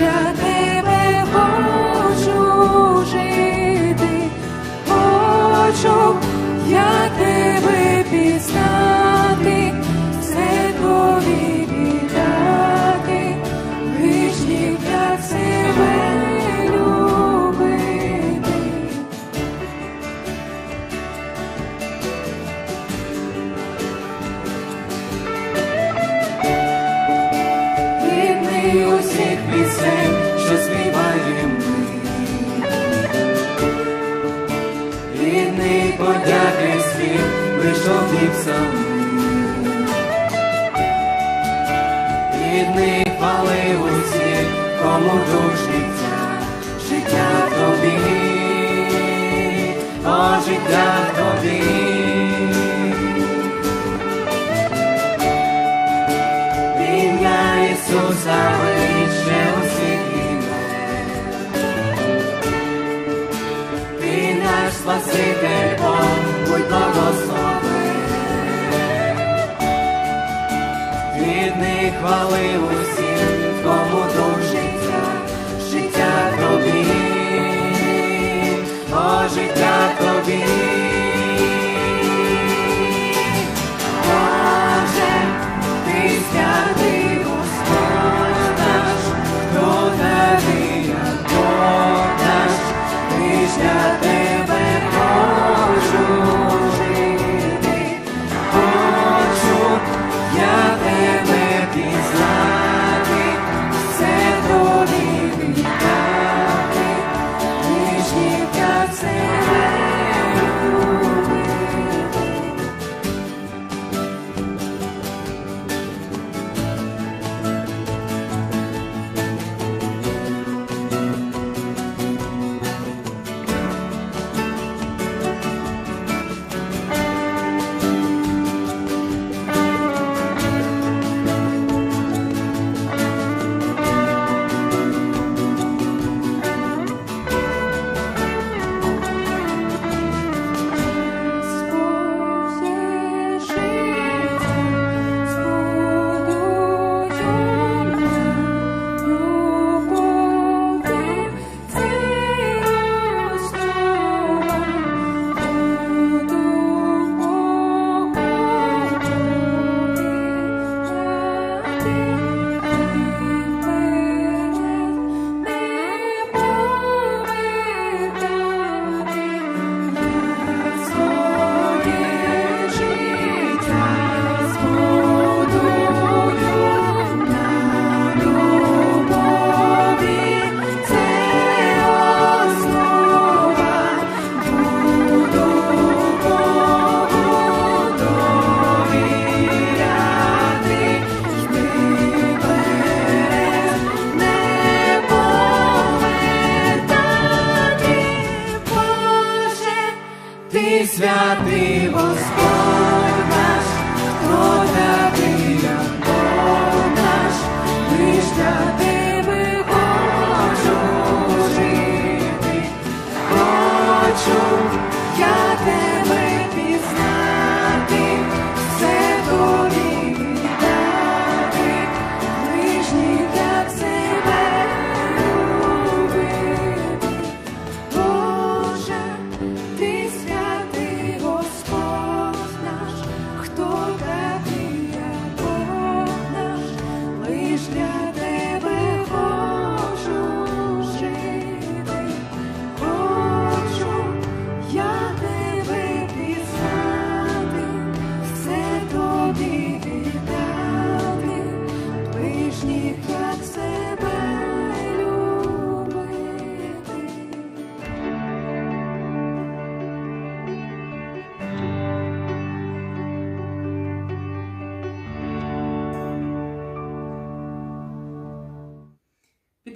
для тебе хочу жити, хочу я тебе пізнати. Рідний хвали усі, кому душиться життя тобі, о життя тобі. Ім'я Ісуса вище усіх імен. Ти наш Спаситель, Бог, будь благословен. Не хвали. ти Господь.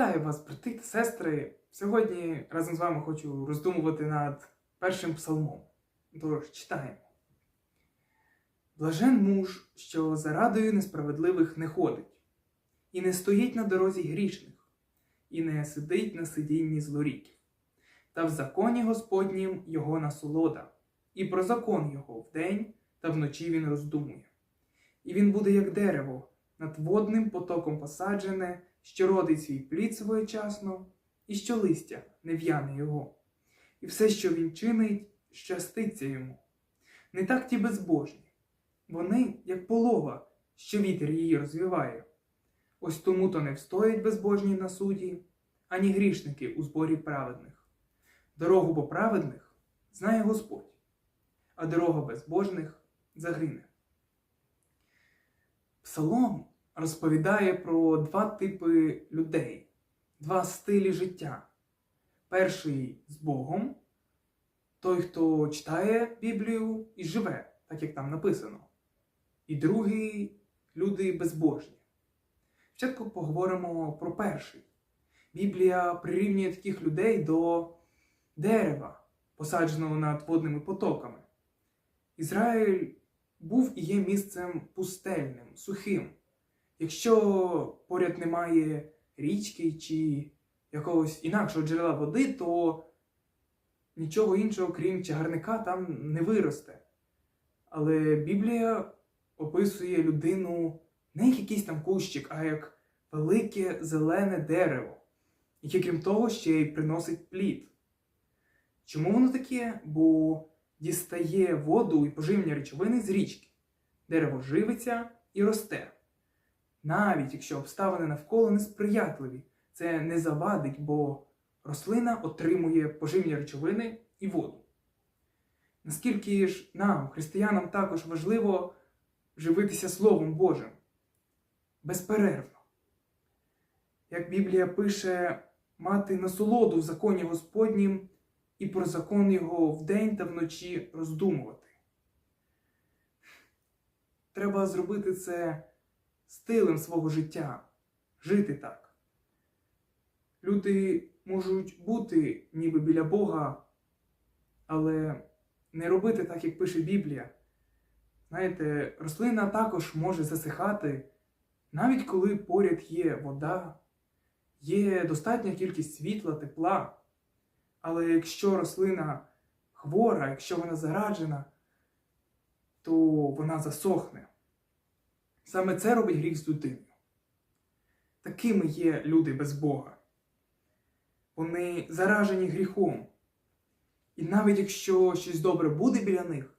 Вітаю вас, брати та сестри. Сьогодні разом з вами хочу роздумувати над першим псалмом. Тож читаємо. Блажен муж, що за радою несправедливих не ходить, і не стоїть на дорозі грішних, і не сидить на сидінні злоріків. Та в законі Господнім його насолода, і про закон його вдень та вночі він роздумує. І він буде як дерево, над водним потоком посаджене, що родить свій плід своєчасно, і що листя не в'яне його. І все, що він чинить, щаститься йому. Не так ті безбожні. Вони, як полова, що вітер її розвіває. Ось тому то не встоять безбожні на суді, ані грішники у зборі праведних. Дорогу по праведних знає Господь, а дорога безбожних загине. Псалом розповідає про два типи людей, два стилі життя. Перший з Богом, той, хто читає Біблію і живе, так як там написано. І другий люди безбожні. Спочатку поговоримо про перший. Біблія прирівнює таких людей до дерева, посадженого над водними потоками. Ізраїль був і є місцем пустельним, сухим. Якщо поряд немає річки чи якогось інакшого джерела води, то нічого іншого, крім чагарника, там не виросте. Але Біблія описує людину не як якийсь там кущик, а як велике зелене дерево, яке, крім того, ще й приносить плід. Чому воно таке? Бо дістає воду і поживні речовини з річки. Дерево живиться і росте. Навіть якщо обставини навколо несприятливі, це не завадить, бо рослина отримує поживні речовини і воду. Наскільки ж нам, християнам, також важливо живитися Словом Божим безперервно. Як Біблія пише, мати насолоду в законі Господнім і про закон його вдень та вночі роздумувати. Треба зробити це стилем свого життя, жити так. Люди можуть бути ніби біля Бога, але не робити так, як пише Біблія. Знаєте, рослина також може засихати, навіть коли поряд є вода, є достатня кількість світла, тепла. Але якщо рослина хвора, якщо вона зараджена, то вона засохне. Саме це робить гріх з людиною. Такими є люди без Бога. Вони заражені гріхом. І навіть якщо щось добре буде біля них,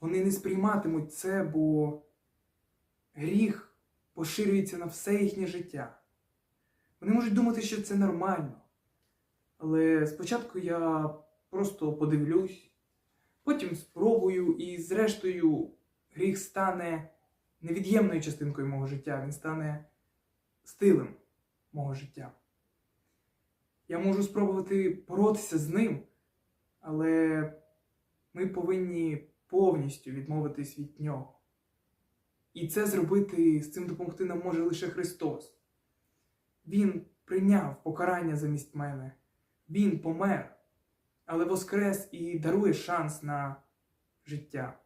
вони не сприйматимуть це, бо гріх поширюється на все їхнє життя. Вони можуть думати, що це нормально. Але спочатку я просто подивлюсь, потім спробую, і зрештою гріх стане невід'ємною частинкою мого життя, він стане стилем мого життя. Я можу спробувати боротися з ним, але ми повинні повністю відмовитись від нього. І це зробити з цим допомогти нам може лише Христос. Він прийняв покарання замість мене, Він помер, але воскрес і дарує шанс на життя.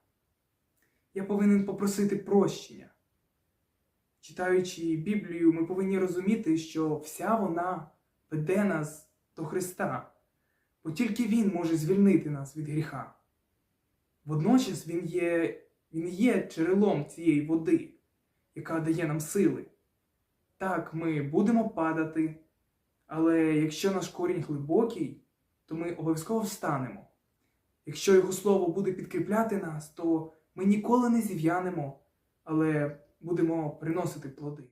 Я повинен попросити прощення. Читаючи Біблію, ми повинні розуміти, що вся вона веде нас до Христа, бо тільки Він може звільнити нас від гріха. Водночас Він є, він є джерелом цієї води, яка дає нам сили. Так, ми будемо падати, але якщо наш корінь глибокий, то ми обов'язково встанемо. Якщо Його Слово буде підкріпляти нас, то ми ніколи не зів'янемо, але будемо приносити плоди.